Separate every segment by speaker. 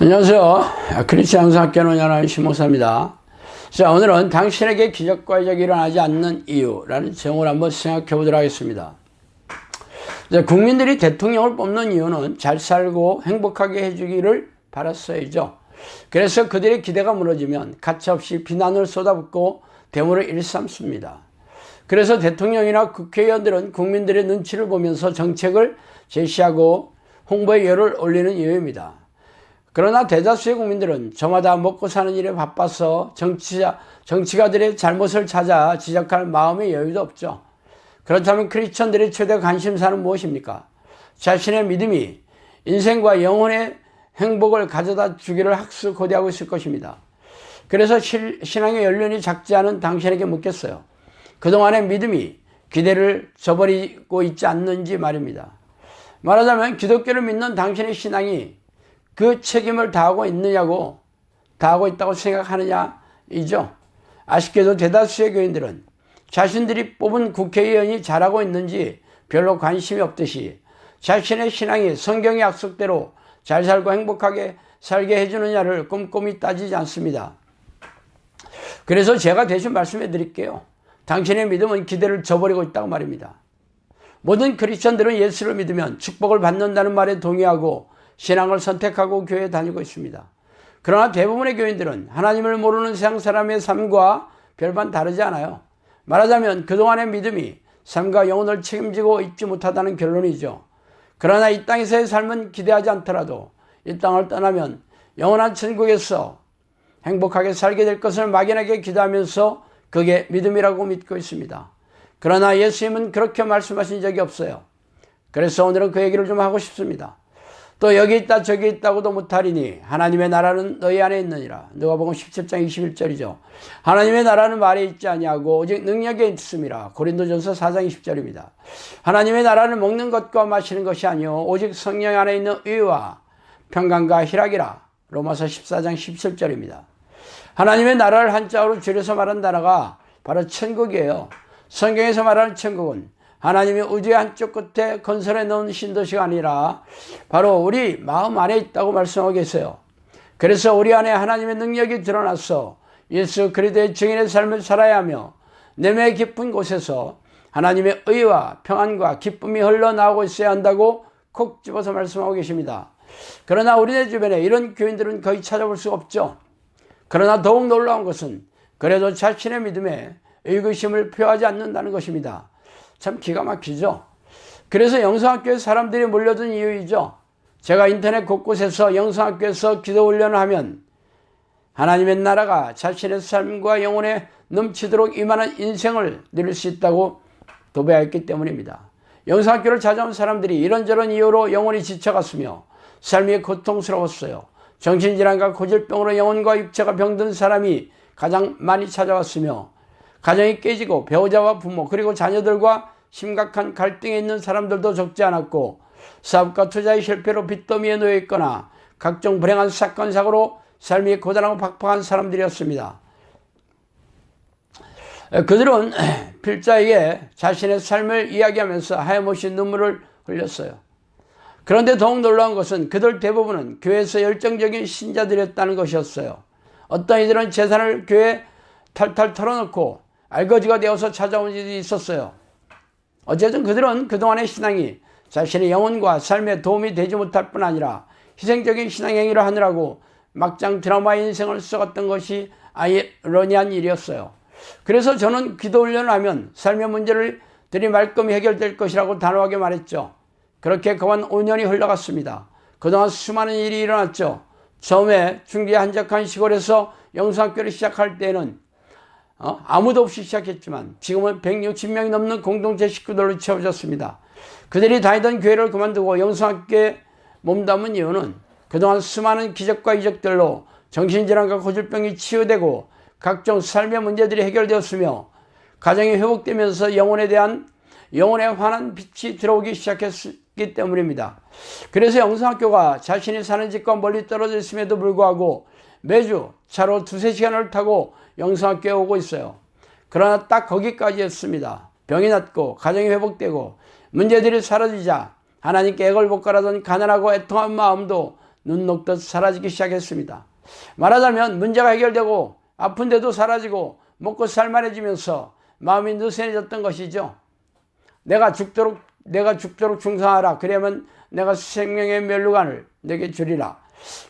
Speaker 1: 안녕하세요. 크리스천 학교 논현한 신목사입니다. 자, 오늘은 당신에게 기적과 이적이 일어나지 않는 이유라는 제목을 한번 생각해 보도록 하겠습니다. 자, 국민들이 대통령을 뽑는 이유는 잘 살고 행복하게 해주기를 바랐어야죠. 그래서 그들의 기대가 무너지면 가차없이 비난을 쏟아붓고 대물을 일삼습니다. 그래서 대통령이나 국회의원들은 국민들의 눈치를 보면서 정책을 제시하고 홍보에 열을 올리는 이유입니다. 그러나 대다수의 국민들은 저마다 먹고 사는 일에 바빠서 정치자, 정치가들의 잘못을 찾아 지적할 마음의 여유도 없죠. 그렇다면 크리스천들의 최대 관심사는 무엇입니까? 자신의 믿음이 인생과 영혼의 행복을 가져다 주기를 학수 고대하고 있을 것입니다. 그래서 신앙의 연륜이 작지 않은 당신에게 묻겠어요. 그동안의 믿음이 기대를 저버리고 있지 않는지 말입니다. 말하자면 기독교를 믿는 당신의 신앙이 그 책임을 다하고 있느냐고 다하고 있다고 생각하느냐 이죠. 아쉽게도 대다수의 교인들은 자신들이 뽑은 국회의원이 잘하고 있는지 별로 관심이 없듯이 자신의 신앙이 성경의 약속대로 잘 살고 행복하게 살게 해주느냐를 꼼꼼히 따지지 않습니다. 그래서 제가 대신 말씀해 드릴게요. 당신의 믿음은 기대를 저버리고 있다고 말입니다. 모든 크리스천들은 예수를 믿으면 축복을 받는다는 말에 동의하고 신앙을 선택하고 교회에 다니고 있습니다. 그러나 대부분의 교인들은 하나님을 모르는 세상 사람의 삶과 별반 다르지 않아요. 말하자면 그동안의 믿음이 삶과 영혼을 책임지고 있지 못하다는 결론이죠. 그러나 이 땅에서의 삶은 기대하지 않더라도 이 땅을 떠나면 영원한 천국에서 행복하게 살게 될 것을 막연하게 기도하면서 그게 믿음이라고 믿고 있습니다. 그러나 예수님은 그렇게 말씀하신 적이 없어요. 그래서 오늘은 그 얘기를 좀 하고 싶습니다. 또 여기 있다 저기 있다고도 못하리니 하나님의 나라는 너희 안에 있느니라. 누가복음 17장 21절이죠. 하나님의 나라는 말에 있지 아니하고 오직 능력에 있음이라. 고린도전서 4장 20절입니다. 하나님의 나라는 먹는 것과 마시는 것이 아니요 오직 성령 안에 있는 의와 평강과 희락이라. 로마서 14장 17절입니다. 하나님의 나라를 한자어로 줄여서 말한 단어가 바로 천국이에요. 성경에서 말하는 천국은 하나님이 우주의 한쪽 끝에 건설해 놓은 신도시가 아니라 바로 우리 마음 안에 있다고 말씀하고 계세요. 그래서 우리 안에 하나님의 능력이 드러나서 예수 그리스도의 증인의 삶을 살아야 하며 내매 깊은 곳에서 하나님의 의와 평안과 기쁨이 흘러나오고 있어야 한다고 콕 집어서 말씀하고 계십니다. 그러나 우리네 주변에 이런 교인들은 거의 찾아볼 수 없죠. 그러나 더욱 놀라운 것은 그래도 자신의 믿음에 의구심을 표하지 않는다는 것입니다. 참 기가 막히죠. 그래서 영성학교에 사람들이 몰려든 이유이죠. 제가 인터넷 곳곳에서 영성학교에서 기도 훈련을 하면 하나님의 나라가 자신의 삶과 영혼에 넘치도록 이만한 인생을 누릴 수 있다고 도배하였기 때문입니다. 영성학교를 찾아온 사람들이 이런저런 이유로 영혼이 지쳐갔으며 삶이 고통스러웠어요. 정신질환과 고질병으로 영혼과 육체가 병든 사람이 가장 많이 찾아왔으며 가정이 깨지고 배우자와 부모 그리고 자녀들과 심각한 갈등에 있는 사람들도 적지 않았고 사업과 투자의 실패로 빚더미에 놓여 있거나 각종 불행한 사건 사고로 삶이 고단하고 팍팍한 사람들이었습니다. 그들은 필자에게 자신의 삶을 이야기하면서 하염없이 눈물을 흘렸어요. 그런데 더욱 놀라운 것은 그들 대부분은 교회에서 열정적인 신자들이었다는 것이었어요. 어떤 이들은 재산을 교회 탈탈 털어놓고 알거지가 되어서 찾아온 일이 있었어요. 어쨌든 그들은 그동안의 신앙이 자신의 영혼과 삶에 도움이 되지 못할 뿐 아니라 희생적인 신앙행위를 하느라고 막장 드라마의 인생을 썩었던 것이 아이러니한 일이었어요. 그래서 저는 기도 훈련을 하면 삶의 문제를 들이 말끔히 해결될 것이라고 단호하게 말했죠. 그렇게 그만 5년이 흘러갔습니다. 그동안 수많은 일이 일어났죠. 처음에 중계 한적한 시골에서 영상학교를 시작할 때는 어? 아무도 없이 시작했지만 지금은 160명이 넘는 공동체 식구들로 채워졌습니다. 그들이 다니던 교회를 그만두고 영성학교에 몸담은 이유는 그동안 수많은 기적과 이적들로 정신질환과 고질병이 치유되고 각종 삶의 문제들이 해결되었으며 가정이 회복되면서 영혼에 대한 영혼에 환한 빛이 들어오기 시작했 기 때문입니다. 그래서 영성학교가 자신이 사는 집과 멀리 떨어져 있음에도 불구하고 매주 차로 두세 시간을 타고 영성학교에 오고 있어요. 그러나 딱 거기까지 했습니다. 병이 낫고 가정이 회복되고 문제들이 사라지자 하나님께 애걸복걸하던 가난하고 애통한 마음도 눈 녹듯 사라지기 시작했습니다. 말하자면 문제가 해결되고 아픈데도 사라지고 먹고 살만해지면서 마음이 느슨해졌던 것이죠. 내가 죽도록 내가 죽도록 충성하라. 그러면 내가 생명의 멸류관을 내게 주리라.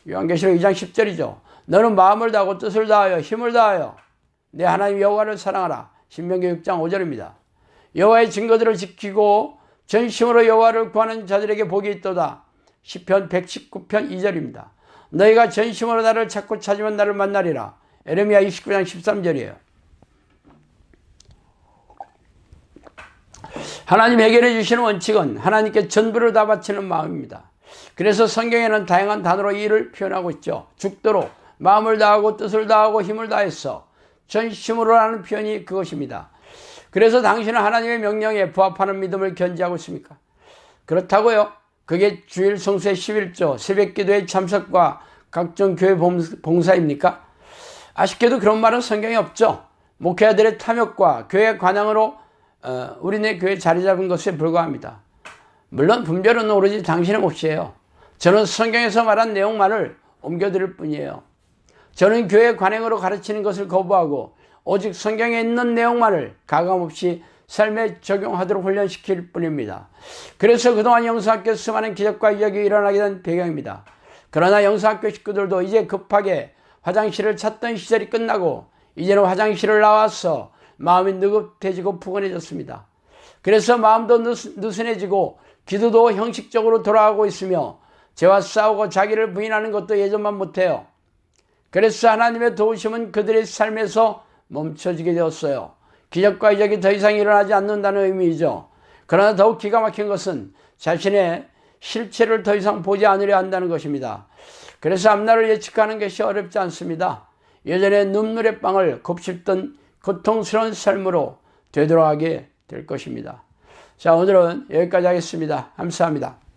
Speaker 1: 요한계시록 2장 10절이죠. 너는 마음을 다하고 뜻을 다하여 힘을 다하여 내 하나님 여호와를 사랑하라. 신명기 6장 5절입니다. 여호와의 증거들을 지키고 전심으로 여호와를 구하는 자들에게 복이 있도다. 시편 119편 2절입니다. 너희가 전심으로 나를 찾고 찾으면 나를 만나리라. 에레미야 29장 13절이에요. 하나님 해결해 주시는 원칙은 하나님께 전부를 다 바치는 마음입니다. 그래서 성경에는 다양한 단어로 이를 표현하고 있죠. 죽도록 마음을 다하고 뜻을 다하고 힘을 다해서 전심으로 하는 표현이 그것입니다. 그래서 당신은 하나님의 명령에 부합하는 믿음을 견지하고 있습니까? 그렇다고요. 그게 주일 성수의 11조, 새벽 기도의 참석과 각종 교회 봉사입니까? 아쉽게도 그런 말은 성경에 없죠. 목회자들의 탐욕과 교회 관양으로 어, 우리네 교회 자리 잡은 것에 불과합니다. 물론 분별은 오로지 당신의 몫이에요. 저는 성경에서 말한 내용만을 옮겨드릴 뿐이에요. 저는 교회 관행으로 가르치는 것을 거부하고 오직 성경에 있는 내용만을 가감없이 삶에 적용하도록 훈련시킬 뿐입니다. 그래서 그동안 영수학교 수많은 기적과 이야기 일어나게 된 배경입니다. 그러나 영수학교 식구들도 이제 급하게 화장실을 찾던 시절이 끝나고 이제는 화장실을 나와서 마음이 느긋해지고 푸근해졌습니다. 그래서 마음도 느슨해지고 기도도 형식적으로 돌아가고 있으며 죄와 싸우고 자기를 부인하는 것도 예전만 못해요. 그래서 하나님의 도우심은 그들의 삶에서 멈춰지게 되었어요. 기적과 이적이 더 이상 일어나지 않는다는 의미이죠. 그러나 더욱 기가 막힌 것은 자신의 실체를 더 이상 보지 않으려 한다는 것입니다. 그래서 앞날을 예측하는 것이 어렵지 않습니다. 예전에 눈물의 빵을 곱씹던 고통스러운 삶으로 되돌아가게 될 것입니다. 자, 오늘은 여기까지 하겠습니다. 감사합니다.